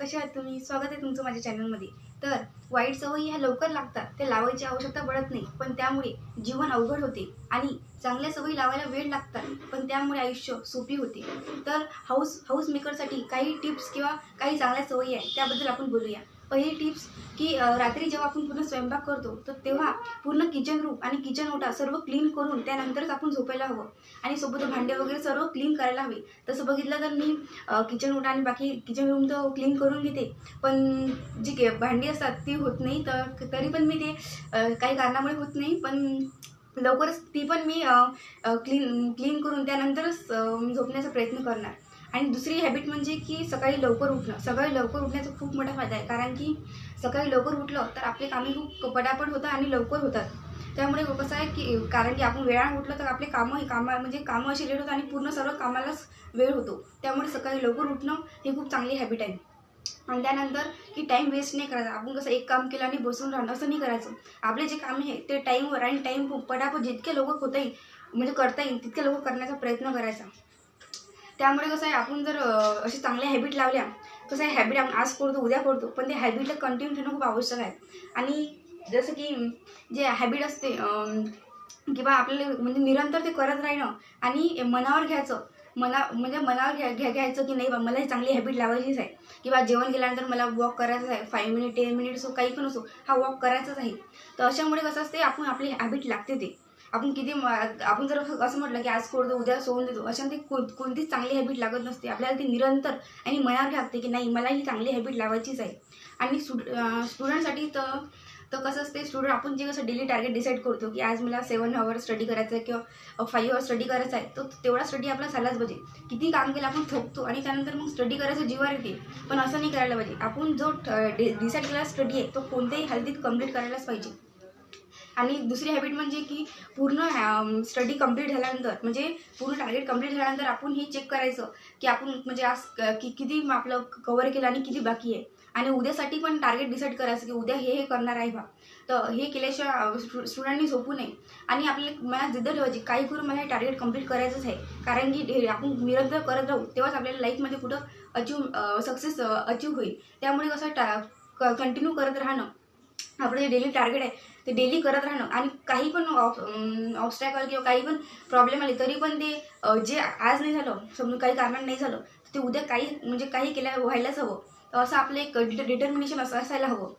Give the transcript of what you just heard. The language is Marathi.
कसे आहात तुम्ही? स्वागत आहे तुमचं माझ्या चॅनलमध्ये तर वाईट सवयी ह्या लवकर लागतात. त्या लावायची आवश्यकता पडत नाही. पण त्यामुळे जीवन अवघड होते आणि चांगल्या सवयी लावायला वेळ लागतात. पण त्यामुळे आयुष्य सोपी होते. तर हाऊस हाऊस मेकरसाठी काही टिप्स किंवा काही चांगल्या सवयी आहेत त्याबद्दल आपण बोलूया. पहिली टिप्स की रात्री जेव्हा आपण पूर्ण स्वयंपाक करतो तर तेव्हा पूर्ण किचन रूम आणि किचन ओटा सर्व क्लीन करून त्यानंतरच आपण झोपायला हवं. आणि सोबत भांडे वगैरे सर्व क्लीन करायला हवे. तसं बघितलं तर मी किचन ओटा आणि बाकी किचन रूम तर क्लीन करून घेते. पण जी के भांडी असतात ती होत नाही. तर तरी पण मी ते काही कारणामुळे होत नाही. पण लवकरच ती पण मी क्लीन क्लीन करून त्यानंतरच मी झोपण्याचा प्रयत्न करणार. आणि दुसरी हॅबिट म्हणजे की सकाळी लवकर उठणं. सकाळी लवकर उठण्याचा खूप मोठा फायदा आहे. कारण की सकाळी लवकर उठलं तर आपले कामे खूप पटापट होतात आणि लवकर होतात. त्यामुळे कसं आहे की कारण की आपण वेळानं उठलं तर आपले कामं हे कामा म्हणजे कामं अशी लेट होतात आणि पूर्ण सर्व कामालाच वेळ होतो. त्यामुळे सकाळी लवकर उठणं ही खूप चांगली हॅबिट आहे. आणि त्यानंतर की टाईम वेस्ट नाही करायचा. आपण कसं एक काम केलं आणि बसून राहणं असं नाही करायचं. आपले जे काम आहे ते टाईमवर आणि टाईम पटापट जितके लवकर होता येईल म्हणजे करता येईल तितके लवकर करण्याचा प्रयत्न करायचा. त्यामुळे कसं आहे आपण जर असे अशी चांगल्या हॅबिट लावल्या कसं आहे हॅबिट आपण आज करतो उद्या करतो पण ते हॅबिटला कंटिन्यू ठेवणं खूप आवश्यक आहे. आणि जसं की जे हॅबिट असते किंवा आपल्याला म्हणजे निरंतर ते करत राहणं आणि मनावर घ्यायचं मना म्हणजे मनावर घ्या घ्या घ्यायचं की नाही बा मला ही चांगली हॅबिट लावायचीच आहे. किंवा जेवण केल्यानंतर मला वॉक करायचं आहे फाईव्ह मिनिट टेन मिनिट असो काही पण असो हा वॉक करायचाच आहे. तर अशामुळे कसं असते आपण आपली हॅबिट लागते ते. आपण किती आपण जर असं म्हटलं की आज करतो उद्या सोडून देतो अशा ते कोण कोणतीच चांगली हॅबिट लागत नसते. आपल्याला ती निरंतर आणि मनावर लागते की नाही मला ही चांगली हॅबिट लावायचीच आहे. आणि स्टुड स्टुडंटसाठी तर तर कसं असते स्टुडंट आपण जे कसं डेली टार्गेट डिसाईड करतो की आज मला सेवन आवर स्टडी करायचं आहे किंवा फाईव्ह आवर स्टडी करायचा आहे तर तेवढा स्टडी आपला झालाच पाहिजे. किती काम केलं आपण थकतो आणि त्यानंतर मग स्टडी करायचं जीवार येते. पण असं नाही करायला पाहिजे. आपण जो डिसाईड केलेला स्टडी आहे तो कोणत्याही हालतीत कंप्लीट करायलाच पाहिजे. आणि दुसरी हॅबिट म्हणजे की पूर्ण स्टडी कंप्लीट झाल्यानंतर म्हणजे पूर्ण टार्गेट कंप्लीट झाल्यानंतर आपण हे चेक करायचं की आपण म्हणजे आज की कि किती आपलं कवर केलं आणि किती बाकी आहे. आणि उद्यासाठी पण टार्गेट डिसाईड करायचं की उद्या हे हे करणार आहे बा. तर हे केल्याशिवाय स्टुडंटनी झोपू नये. आणि आपले मला जिद्द ठेवायची काही करून मला हे टार्गेट कंप्लीट करायचंच आहे. कारण की हे आपण निरंतर करत राहू तेव्हाच आपल्याला लाईफमध्ये कुठं अचीव सक्सेस अचीव होईल. त्यामुळे कसं टा कंटिन्यू करत राहणं आपलं जे डेली टार्गेट आहे ते डेली करत राहणं आणि काही पण ऑब्स्टॅकल किंवा काही पण प्रॉब्लेम आले तरी पण ते जे आज नाही झालं समजून काही कारणाने नाही झालं ते उद्या काही म्हणजे काही केल्या व्हायलाच हवं. असं आपलं एक डिटर्मिनेशन असं असायला हवं.